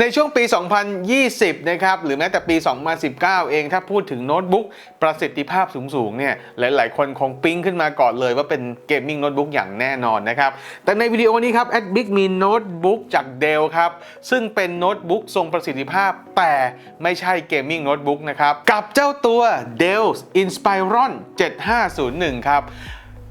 ในช่วงปี 2020 นะครับ หรือแม้แต่ปี 2019 เอง ถ้าพูดถึงโน้ตบุ๊กประสิทธิภาพสูงๆ เนี่ย หลายๆ คนคงปิ๊งขึ้นมาก่อนเลยว่าเป็นเกมมิ่งโน้ตบุ๊กอย่างแน่นอนนะครับ แต่ในวิดีโอนี้ครับ a d b i g มีโน้ตบุ๊กจาก Dell ครับ ซึ่งเป็นโน้ตบุ๊กทรงประสิทธิภาพ แต่ไม่ใช่เกมมิ่งโน้ตบุ๊กนะครับ กับเจ้าตัว Dell Inspiron 7501 ครับ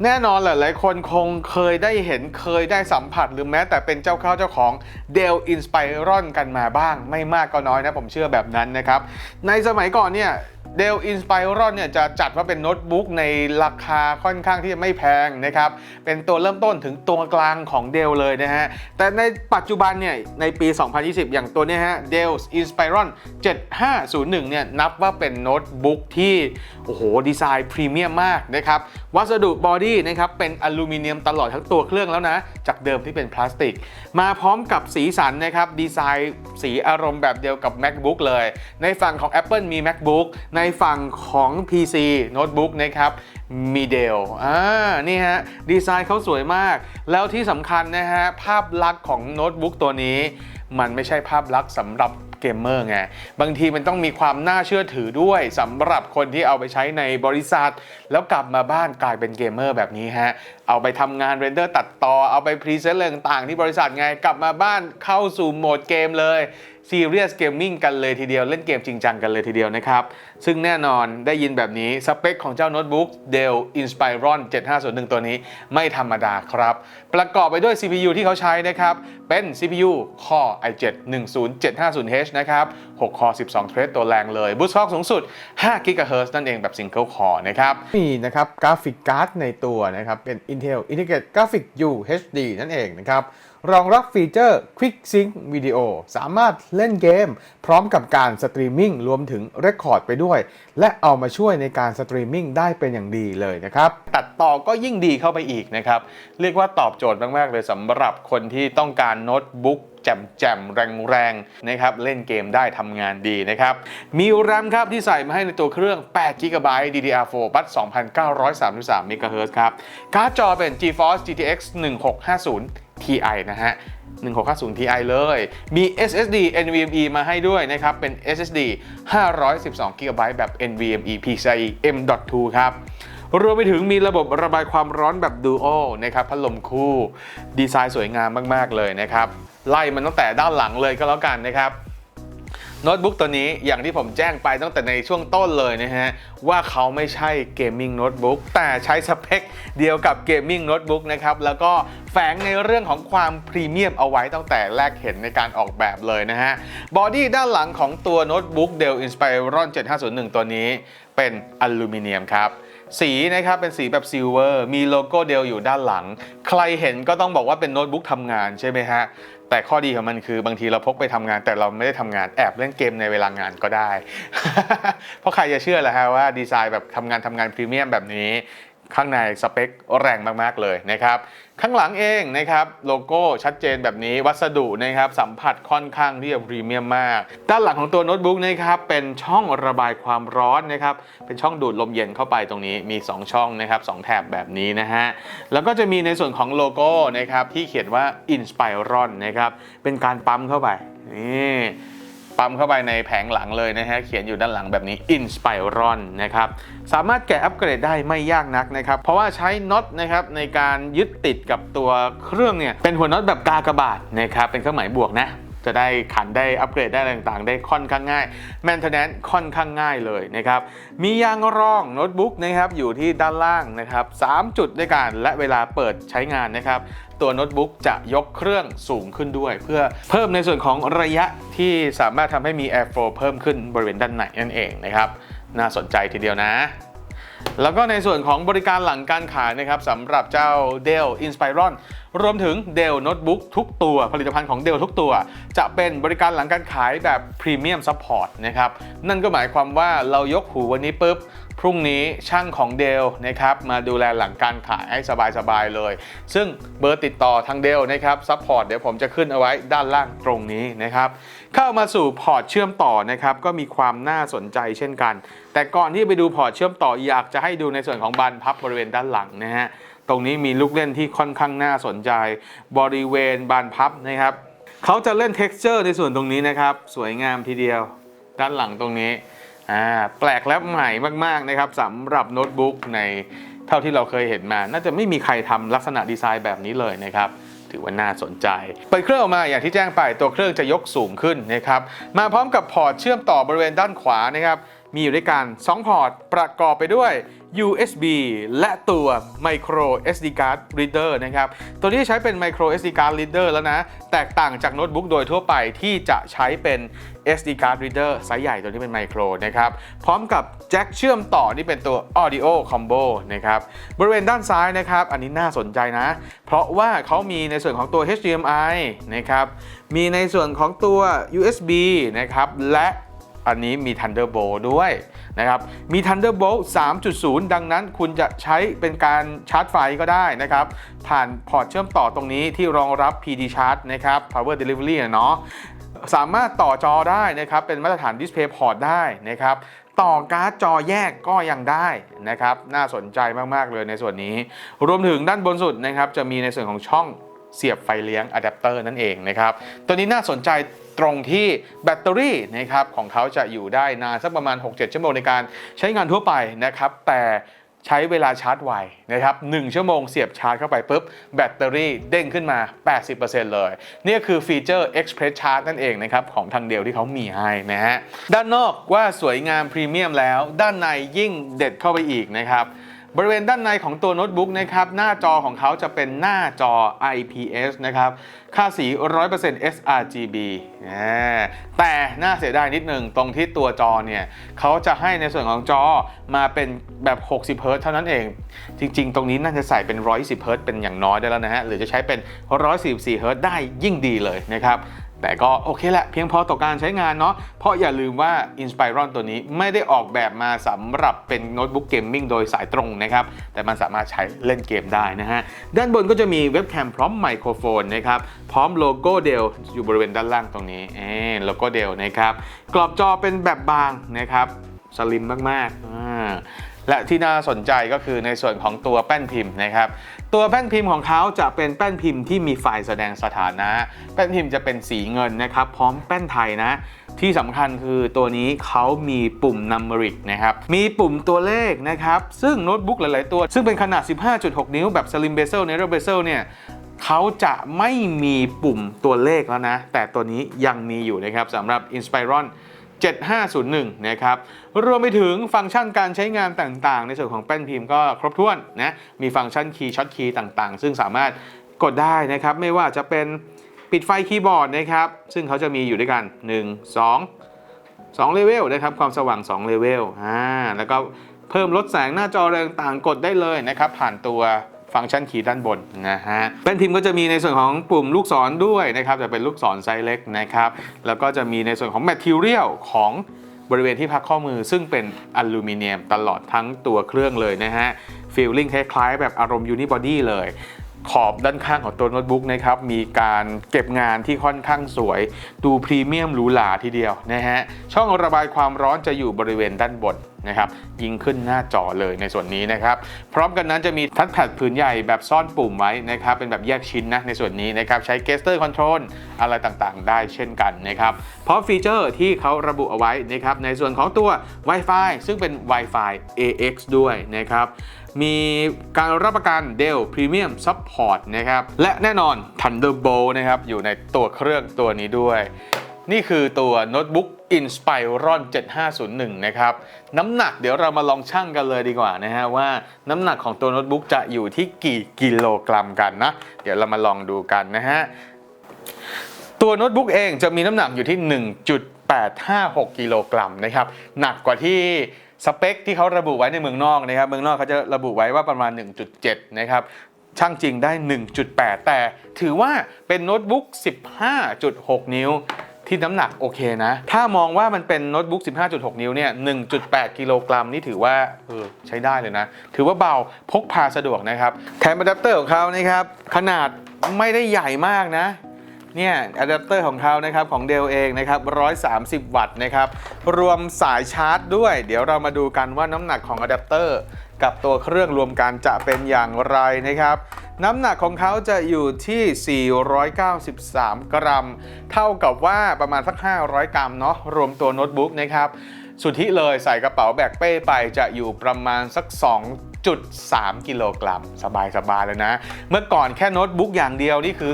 แน่นอนหลายๆคนคงเคยได้เห็นเคยได้สัมผัสหรือแม้แต่เป็นเจ้าข้าเจ้าของ Dell Inspiron กันมาบ้าง ไม่มากก็น้อยนะผมเชื่อแบบนั้นนะครับ ในสมัยก่อนเนี่ย Dell Inspiron เนี่ยจะจัดว่าเป็นโน้ตบุ๊กในราคาค่อนข้างที่จะไม่แพงนะครับ เป็นตัวเริ่มต้นถึงตัวกลางของ Dell เลยนะฮะ แต่ในปัจจุบันเนี่ยในปี 2020 อย่างตัวเนี้ฮะ Dell Inspiron 7501 เนี่ยนับว่าเป็นโน้ตบุ๊กที่โอ้โหดีไซน์พรีเมียมมากนะครับ วัสดุบอดี้นะครับเป็นอลูมิเนียมตลอดทั้งตัวเครื่องแล้วนะ จากเดิมที่เป็นพลาสติก มาพร้อมกับสีสันนะครับดีไซน์สีอารมณ์แบบเดียวกับ MacBook เลย ในฝั่งของ Apple มี MacBook ในฝั่งของ PC โน้ตบุ๊กนะครับมี Dell อ่า นี่ฮะ ดีไซน์เขาสวยมาก แล้วที่สำคัญนะฮะ ภาพลักษณ์ของโน้ตบุ๊กตัวนี้ มันไม่ใช่ภาพลักษณ์สำหรับเกมเมอร์ไง บางทีมันต้องมีความน่าเชื่อถือด้วยสำหรับคนที่เอาไปใช้ในบริษัท แล้วกลับมาบ้านกลายเป็นเกมเมอร์แบบนี้ฮะ เอาไปทำงานเรนเดอร์ตัดต่อ เอาไปพรีเซนต์เรื่องต่างๆที่บริษัทไง กลับมาบ้านเข้าสู่โหมดเกมเลย ซีเรียสเกมมิ่งกันเลยทีเดียวเล่นเกมจริงจังกันเลยทีเดียวนะครับ ซึ่งแน่นอนได้ยินแบบนี้ สเปคของเจ้าโน้ตบุ๊ก Dell Inspiron 7501 ตัวนี้ไม่ธรรมดาครับ ประกอบไปด้วย CPU ที่เขาใช้นะครับ เป็น CPU Core i7 10750H นะครับ 6 Core 12 Thread ตัวแรงเลยบูสต์คล็อกสูงสุด5 GHz นั่นเองแบบ Single Core นะครับ มีนะครับกราฟิกการ์ดในตัวนะครับ เป็น Intel Integrated graphics UHD นั่นเองนะครับ รองรับฟีเจอร์ Quick Sync Video สามารถเล่นเกม พร้อมกับการสตรีมมิ่งรวมถึงเรคคอร์ดไปด้วย และเอามาช่วยในการสตรีมมิ่งได้เป็นอย่างดีเลยนะครับ ตัดต่อก็ยิ่งดีเข้าไปอีกนะครับ เรียกว่าตอบโจทย์มาก ๆ เลยสำหรับคนที่ต้องการโน้ตบุ๊กแจ่มๆ แรงๆ นะครับ เล่นเกมได้ทำงานดีนะครับ มี RAM ครับที่ใส่มาให้ในตัวเครื่อง 8 GB DDR4 บัต2,933 MHz ครับ การ์ดจอเป็น GeForce GTX 1650 Ti นะฮะ1650 Ti เลย มี SSD NVMe มาให้ด้วยนะครับ เป็น SSD 512 GB แบบ NVMe PCIe M.2 ครับรวมไปถึงมีระบบระบายความร้อนแบบ Duo นะครับพัดลมคู่ ดีไซน์สวยงามมาก ๆ เลยนะครับ ไล่มันตั้งแต่ด้านหลังเลยก็แล้วกันนะครับ โน้ตบุ๊กตัวนี้อย่างที่ผมแจ้งไปตั้งแต่ในช่วงต้นเลยนะฮะ ว่าเขาไม่ใช่เกมมิ่งโน้ตบุ๊กแต่ใช้สเปคเดียวกับเกมมิ่งโน้ตบุ๊กนะครับ แล้วก็แฝงในเรื่องของความพรีเมียมเอาไว้ตั้งแต่แรกเห็นในการออกแบบเลยนะฮะ บอดี้ด้านหลังของตัวโน้ตบุ๊ก Dell Inspiron 7501 ตัวนี้เป็นอลูมิเนียมครับสีนะครับเป็นสีแบบซิลเวอร์ มีโลโก้เดลอยู่ด้านหลัง ใครเห็นก็ต้องบอกว่าเป็นโน้ตบุ๊กทำงานใช่ไหมฮะ แต่ข้อดีของมันคือบางทีเราพกไปทำงาน แต่เราไม่ได้ทำงานแอบเล่นเกมในเวลางานก็ได้ เพราะใครจะเชื่อล่ะฮะว่าดีไซน์แบบทำงานทำงานพรีเมียมแบบนี้ ข้างในสเปคแรงมากๆเลยนะครับข้างหลังเองนะครับโลโก้ชัดเจนแบบนี้วัสดุนะครับสัมผัสค่อนข้างที่จะพรีเมียมมาก ด้านหลังของตัวโน้ตบุ๊กนะครับเป็นช่องระบายความร้อนนะครับเป็นช่องดูดลมเย็นเข้าไปตรงนี้มี 2 ช่องนะครับสองแถบแบบนี้นะฮะแล้วก็จะมีในส่วนของโลโก้นะครับที่เขียนว่า Inspiron นะครับเป็นการปั๊มเข้าไปนี่ ปั๊มเข้าไปในแผงหลังเลยนะฮะ เขียนอยู่ด้านหลังแบบนี้ Inspiron นะครับ สามารถแกะอัปเกรดได้ไม่ยากนักนะครับ เพราะว่าใช้น็อตนะครับในการยึดติดกับตัวเครื่องเนี่ย เป็นหัวน็อตแบบกากบาทนะครับ เป็นเครื่องหมายบวกนะจะได้ขันได้อัปเกรดได้ต่างๆ ได้ค่อนข้างง่ายแมนเทนแนนค่อนข้างง่ายเลยนะครับ มียางรองโน้ตบุ๊กนะครับอยู่ที่ด้านล่างนะครับ3จุดด้วยกันและเวลาเปิดใช้งานนะครับ ตัวโน้ตบุ๊กจะยกเครื่องสูงขึ้นด้วย เพื่อเพิ่มในส่วนของระยะที่สามารถทำให้มี airflow เพิ่มขึ้นบริเวณด้านในนั่นเองนะครับ น่าสนใจทีเดียวนะแล้วก็ในส่วนของบริการหลังการขายนะครับสำหรับเจ้า Dell Inspiron รวมถึง Dell Notebook ทุกตัวผลิตภัณฑ์ของ Dell ทุกตัว จะเป็นบริการหลังการขายแบบ Premium Support นะครับ นั่นก็หมายความว่าเรายกหูวันนี้ปุ๊บ พรุ่งนี้ช่างของ Dell นะครับมาดูแลหลังการขายให้สบายๆเลย ซึ่งเบอร์ติดต่อทาง Dell นะครับซัพพอร์ตเดี๋ยวผมจะขึ้นเอาไว้ด้านล่างตรงนี้นะครับ เข้ามาสู่พอร์ตเชื่อมต่อนะครับก็มีความน่าสนใจเช่นกัน แต่ก่อนที่ไปดูพอร์ตเชื่อมต่ออยากจะให้ดูในส่วนของบานพับบริเวณด้านหลังนะฮะตรงนี้มีลูกเล่นที่ค่อนข้างน่าสนใจ บริเวณบานพับนะครับเขาจะเล่น texture ในส่วนตรงนี้นะครับ สวยงามทีเดียว ด้านหลังตรงนี้ อ่าแปลกและใหม่มากๆนะครับสำหรับโน้ตบุ๊กในเท่าที่เราเคยเห็นมา น่าจะไม่มีใครทำลักษณะดีไซน์แบบนี้เลยนะครับถือว่าน่าสนใจ เปิดเครื่องออกมาอย่างที่แจ้งไปตัวเครื่องจะยกสูงขึ้นนะครับ มาพร้อมกับพอร์ตเชื่อมต่อบริเวณด้านขวานะครับ มีอยู่ด้วยกัน 2 พอร์ต ประกอบไปด้วย USB และตัว Micro SD card reader นะครับ ตัวนี้ใช้เป็น Micro SD card reader แล้วนะ แตกต่างจากโน้ตบุ๊กโดยทั่วไปที่จะใช้เป็น SD card reader ไซส์ใหญ่ตัวนี้เป็น Micro นะครับ พร้อมกับแจ็คเชื่อมต่อที่เป็นตัว Audio Combo นะครับ บริเวณด้านซ้ายนะครับ อันนี้น่าสนใจนะ เพราะว่าเขามีในส่วนของตัว HDMI นะครับ มีในส่วนของตัว USB นะครับ และ อันนี้มี Thunderbolt ด้วยนะครับ มี Thunderbolt 3.0 ดังนั้นคุณจะใช้เป็นการชาร์จไฟก็ได้นะครับ ผ่านพอร์ตเชื่อมต่อตรงนี้ที่รองรับ PD Charge นะครับ Power Delivery อะเนาะสามารถต่อจอได้นะครับ เป็นมาตรฐาน Display Port ได้นะครับต่อการ์ดจอแยกก็ยังได้นะครับ น่าสนใจมาก ๆ เลยในส่วนนี้ รวมถึงด้านบนสุดนะครับ จะมีในส่วนของช่อง เสียบไฟเลี้ยงอะแดปเตอร์นั่นเองนะครับ ตัวนี้น่าสนใจตรงที่แบตเตอรี่นะครับของเขาจะอยู่ได้นานสักประมาณ 6-7 ชั่วโมงในการใช้งานทั่วไปนะครับ แต่ใช้เวลาชาร์จไวนะครับ1ชั่วโมงเสียบชาร์จเข้าไปปุ๊บ แบตเตอรี่เด้งขึ้นมา 80%เลย นี่คือฟีเจอร์ Express Charge นั่นเองนะครับ ของทางเดียวที่เขามีให้นะฮะ ด้านนอกว่าสวยงามพรีเมียมแล้ว ด้านในยิ่งเด็ดเข้าไปอีกนะครับ บริเวณด้านในของตัวโน้ตบุ๊กนะครับหน้าจอของเขาจะเป็นหน้าจอ IPS นะครับค่าสี 100% sRGB แต่น่าเสียดายนิดหนึ่งตรงที่ตัวจอเนี่ยเขาจะให้ในส่วนของจอมาเป็นแบบ 60 Hz เท่านั้นเอง จริง ๆ ตรงนี้น่าจะใส่เป็น120 Hz เป็นอย่างน้อยได้แล้วนะฮะ หรือจะใช้เป็น 144 Hz ได้ยิ่งดีเลยนะครับ แต่ก็โอเคแหละเพียงพอต่อการใช้งานเนาะเพราะอย่าลืมว่า Inspiron ตัวนี้ไม่ได้ออกแบบมาสำหรับเป็นโน้ตบุ๊กเกมมิ่งโดยสายตรงนะครับ แต่มันสามารถใช้เล่นเกมได้นะฮะ ด้านบนก็จะมีเว็บแคมพร้อมไมโครโฟนนะครับ พร้อมโลโก้เดลอยู่บริเวณด้านล่างตรงนี้เออโลโก้เดลนะครับ กรอบจอเป็นแบบบางนะครับสลิมมากๆอ่า และที่น่าสนใจก็คือในส่วนของตัวแป้นพิมพ์นะครับ ตัวแป้นพิมพ์ของเขาจะเป็นแป้นพิมพ์ที่มีไฟล์แสดงสถานะ แป้นพิมพ์จะเป็นสีเงินนะครับพร้อมแป้นไทยนะ ที่สำคัญคือตัวนี้เขามีปุ่ม numeric นะครับ มีปุ่มตัวเลขนะครับ ซึ่งโน้ตบุ๊กหลาย ๆ ตัว ซึ่งเป็นขนาด 15.6 นิ้วแบบ slim bezel narrow bezel เนี่ยเขาจะไม่มีปุ่มตัวเลขแล้วนะ แต่ตัวนี้ยังมีอยู่นะครับสำหรับ Inspiron 7501 นะครับ รวมไปถึงฟังก์ชันการใช้งานต่างๆ ในส่วนของแป้นพิมพ์ก็ครบถ้วนนะมีฟังก์ชันคีย์ช็อตคีย์ต่างๆ ซึ่งสามารถกดได้นะครับ ไม่ว่าจะเป็นปิดไฟคีย์บอร์ดนะครับ ซึ่งเขาจะมีอยู่ด้วยกัน 1 2 2เลเวลนะครับ ความสว่าง2เลเวลอ่าแล้วก็เพิ่มลดแสงหน้าจออะไรต่างๆกดได้เลยนะครับ ผ่านตัว ฟังก์ชันคีย์ด้านบนนะฮะแป้นพิมพ์ก็จะมีในส่วนของปุ่มลูกศรด้วยนะครับจะเป็นลูกศรไซส์เล็กนะครับแล้วก็จะมีในส่วนของ Material ของบริเวณที่พักข้อมือซึ่งเป็นอลูมิเนียมตลอดทั้งตัวเครื่องเลยนะฮะฟีลลิ่งคล้ายๆ แบบอารมณ์ยูนิบอดี้เลยขอบด้านข้างของตัวโน้ตบุ๊กนะครับมีการเก็บงานที่ค่อนข้างสวย ดูพรีเมียมหรูหราทีเดียวนะฮะช่องระบายความร้อนจะอยู่บริเวณด้านบน นะครับยิงขึ้นหน้าจอเลยในส่วนนี้นะครับพร้อมกันนั้นจะมีทัชแพดผืนใหญ่แบบซ่อนปุ่มไว้นะครับเป็นแบบแยกชิ้นนะในส่วนนี้นะครับใช้เกสเตอร์คอนโทรลอะไรต่างๆ ได้เช่นกันนะครับเพราะฟีเจอร์ที่เขาระบุเอาไว้นะครับในส่วนของตัว Wi-Fi ซึ่งเป็น Wi-Fi AX ด้วยนะครับมีการรับประกัน Dell Premium Support นะครับและแน่นอน Thunderbolt นะครับอยู่ในตัวเครื่องตัวนี้ด้วย นี่คือตัวโน้ตบุ๊ก Inspiron 7501 นะครับ น้ำหนักเดี๋ยวเรามาลองชั่งกันเลยดีกว่านะฮะว่าน้ำหนักของตัวโน้ตบุ๊กจะอยู่ที่กี่กิโลกรัมกันนะ เดี๋ยวเรามาลองดูกันนะฮะ ตัวโน้ตบุ๊กเองจะมีน้ำหนักอยู่ที่ 1.856 กิโลกรัมนะครับ หนักกว่าที่สเปคที่เขาระบุไว้ในเมืองนอกนะครับ เมืองนอกเขาจะระบุไว้ว่าประมาณ 1.7 นะครับช่างจริงได้ 1.8 แต่ถือว่าเป็นโน้ตบุ๊ก 15.6 นิ้ว ที่น้ำหนักโอเคนะ ถ้ามองว่ามันเป็นโน้ตบุ๊ก 15.6 นิ้วเนี่ย 1.8 กิโลกรัมนี่ถือว่าเออใช้ได้เลยนะ ถือว่าเบาพกพาสะดวกนะครับ แถมอะแดปเตอร์ของเขานะครับ ขนาดไม่ได้ใหญ่มากนะเนี่ยอะแดปเตอร์ของเขานะครับของเดลเองนะครับ 130 วัตต์นะครับ รวมสายชาร์จด้วย เดี๋ยวเรามาดูกันว่าน้ำหนักของอะแดปเตอร์ กับตัวเครื่องรวมกันจะเป็นอย่างไรนะครับ น้ำหนักของเขาจะอยู่ที่ 493 กรัม เท่ากับว่าประมาณสัก 500 กรัมเนาะรวมตัวโน้ตบุ๊กนะครับสุทธิเลยใส่กระเป๋าแบกเป้ไปจะอยู่ประมาณสัก 2.3 กิโลกรัม สบายสบายเลยนะ เมื่อก่อนแค่โน้ตบุ๊กอย่างเดียวนี่คือ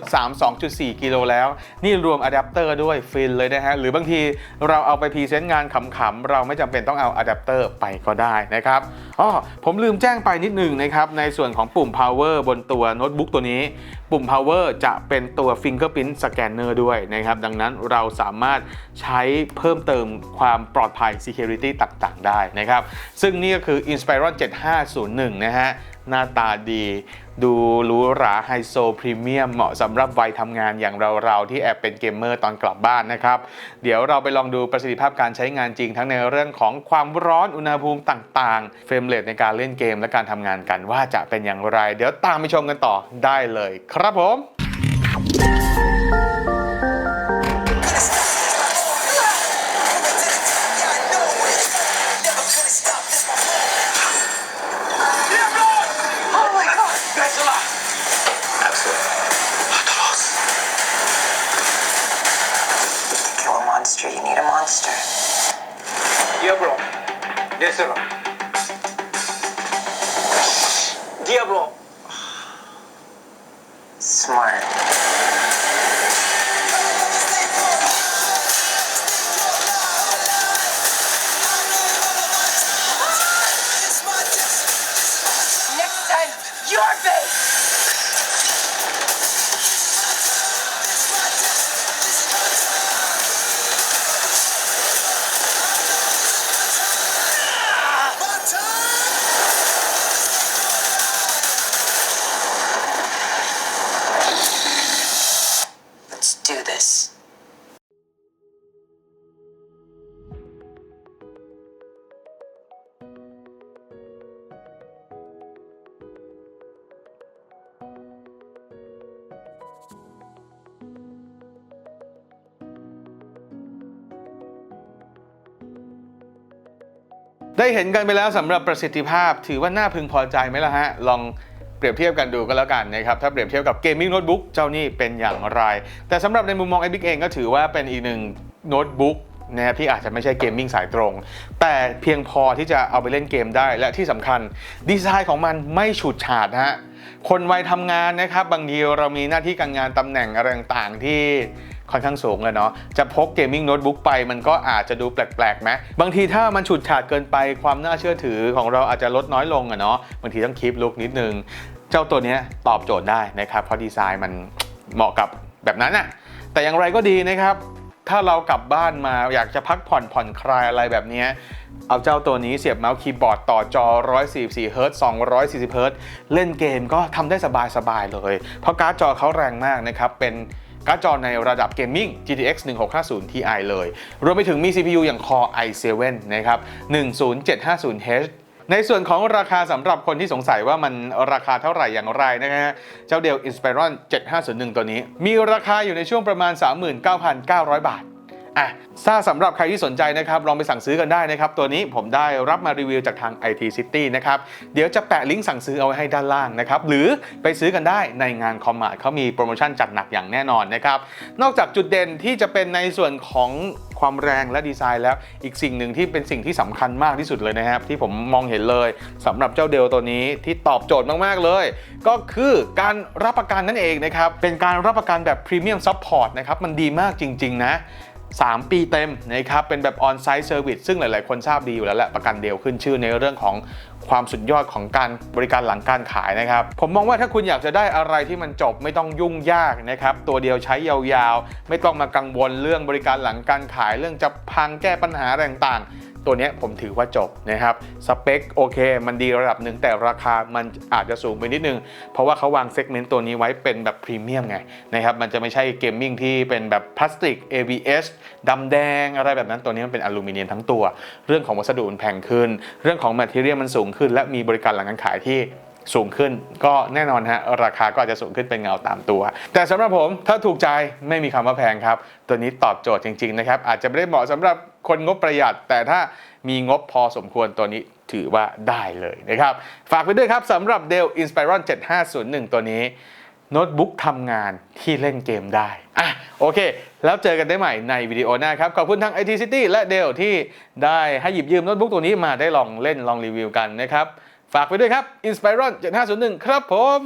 2.3 2.4 กิโลแล้ว นี่รวมอะแดปเตอร์ด้วยฟินเลยนะฮะ หรือบางทีเราเอาไปพรีเซนต์งานขำๆ เราไม่จำเป็นต้องเอาอะแดปเตอร์ไปก็ได้นะครับอ๋อผมลืมแจ้งไปนิดหนึงนะครับ ในส่วนของปุ่ม power บนตัวโน้ตบุ๊กตัวนี้ ปุ่ม power จะเป็นตัว fingerprint scanner ด้วยนะครับ ดังนั้นเราสามารถใช้เพิ่มเติมความปลอดภัย security ต่างๆ ได้นะครับ ซึ่งนี่ก็คือ Inspiron 7501 นะฮะ หน้าตาดี ดูหรูหราไฮโซพรีเมียมเหมาะสำหรับวัยทำงานอย่างเราๆ ที่แอบเป็นเกมเมอร์ตอนกลับบ้านนะครับ เดี๋ยวเราไปลองดูประสิทธิภาพการใช้งานจริง ทั้งในเรื่องของความร้อนอุณหภูมิต่างๆ เฟรมเรทในการเล่นเกมและการทำงานกันว่าจะเป็นอย่างไร เดี๋ยวตามไปชมกันต่อได้เลย ครับผม レストランディアブロスマイル ได้เห็นกันไปแล้วสำหรับประสิทธิภาพ ถือว่าน่าพึงพอใจไหมล่ะฮะ ลองเปรียบเทียบกันดูก็แล้วกันนะครับ ถ้าเปรียบเทียบกับเกมมิ่งโน้ตบุ๊กเจ้านี่เป็นอย่างไร แต่สำหรับในมุมมองไอบิ๊กเองก็ถือว่าเป็นอีกหนึ่งโน้ตบุ๊กนะครับที่อาจจะไม่ใช่เกมมิ่งสายตรง แต่เพียงพอที่จะเอาไปเล่นเกมได้และที่สำคัญ ดีไซน์ของมันไม่ฉูดฉาดฮะคนวัยทำงานนะครับ บางทีเรามีหน้าที่การงานตำแหน่งอะไรต่างๆที่ ค่อนข้างสูงเลยเนาะจะพกเกมมิ่งโน้ตบุ๊กไปมันก็อาจจะดูแปลกๆไหมบางทีถ้ามันฉุดฉาดเกินไปความน่าเชื่อถือของเราอาจจะลดน้อยลงอะเนาะบางทีต้องคีปลุกนิดนึง เจ้าตัวนี้ตอบโจทย์ได้นะครับเพราะดีไซน์มันเหมาะกับแบบนั้นอะแต่อย่างไรก็ดีนะครับถ้าเรากลับบ้านมาอยากจะพักผ่อนผ่อนคลายอะไรแบบนี้ เอาเจ้าตัวนี้เสียบเมาส์คีย์บอร์ดต่อจอ 144เฮิรตซ์240เฮิรตซ์เล่นเกมก็ทำได้สบายๆเลย เพราะการ์ดจอเขาแรงมากนะครับ เป็น การ์ดจอในระดับเกมมิ่ง GTX 1650 Ti เลย รวมไปถึงมี CPU อย่าง Core i7 นะครับ 10750H ในส่วนของราคาสำหรับคนที่สงสัยว่ามันราคาเท่าไหร่อย่างไรนะฮะ เจ้าเดล Inspiron 7501 ตัวนี้ มีราคาอยู่ในช่วงประมาณ 39,900 บาท อะถ้าสำหรับใครที่สนใจนะครับ ลองไปสั่งซื้อกันได้นะครับ ตัวนี้ผมได้รับมารีวิวจากทาง IT City นะครับ เดี๋ยวจะแปะลิงก์สั่งซื้อเอาไว้ให้ด้านล่างนะครับ หรือไปซื้อกันได้ในงานคอมมาร์ทเขามีโปรโมชั่นจัดหนักอย่างแน่นอนนะครับ นอกจากจุดเด่นที่จะเป็นในส่วนของความแรงและดีไซน์แล้วอีกสิ่งหนึ่งที่เป็นสิ่งที่สำคัญมากที่สุดเลยนะครับ ที่ผมมองเห็นเลยสำหรับเจ้าเดลตัวนี้ที่ตอบโจทย์มาก ๆ เลย ก็คือการรับประกันนั่นเองนะครับ เป็นการรับประกันแบบพรีเมียมซัพพอร์ตนะครับ มันดีมากจริง ๆ นะ 3 ปีเต็มนะครับเป็นแบบ on-site service ซึ่งหลาย ๆ คนทราบดีอยู่แล้วแหละประกันเดียวขึ้นชื่อในเรื่องของความสุดยอดของการบริการหลังการขายนะครับ ผมมองว่าถ้าคุณอยากจะได้อะไรที่มันจบไม่ต้องยุ่งยากนะครับ ตัวเดียวใช้ยาวๆ ไม่ต้องมากังวลเรื่องบริการหลังการขายเรื่องจะพังแก้ปัญหาอะไรต่างๆ ตัวนี้ผมถือว่าจบนะครับสเปคโอเค มันดีระดับหนึ่งแต่ราคามันอาจจะสูงไปนิดนึง เพราะว่าเขาวางเซกเมนต์ตัวนี้ไว้เป็นแบบพรีเมียมไงนะครับมันจะไม่ใช่เกมมิ่งที่เป็นแบบพลาสติก ABS ดำแดงอะไรแบบนั้นตัวนี้มันเป็นอลูมิเนียมทั้งตัว เรื่องของวัสดุมันแพงขึ้น เรื่องของแมทเทียลมันสูงขึ้น และมีบริการหลังการขายที่ สูงขึ้น ก็แน่นอนฮะราคาก็อาจจะสูงขึ้นเป็นเงาตามตัว แต่สำหรับผมถ้าถูกใจไม่มีคำว่าแพงครับ ตัวนี้ตอบโจทย์จริงๆนะครับอาจจะไม่ได้เหมาะสำหรับคนงบประหยัด แต่ถ้ามีงบพอสมควรตัวนี้ถือว่าได้เลยนะครับ ฝากไปด้วยครับสำหรับ Dell Inspiron 7501 ตัวนี้ โน้ตบุ๊กทำงานที่เล่นเกมได้อะโอเค แล้วเจอกันได้ใหม่ในวิดีโอหน้าครับ ขอบคุณทั้ง IT City และ Dell ที่ได้ให้หยิบยืมโน้ตบุ๊กตัวนี้มาได้ลองเล่นลองรีวิวกันนะครับ ฝากไปด้วยครับ Inspiron 7501 ครับผม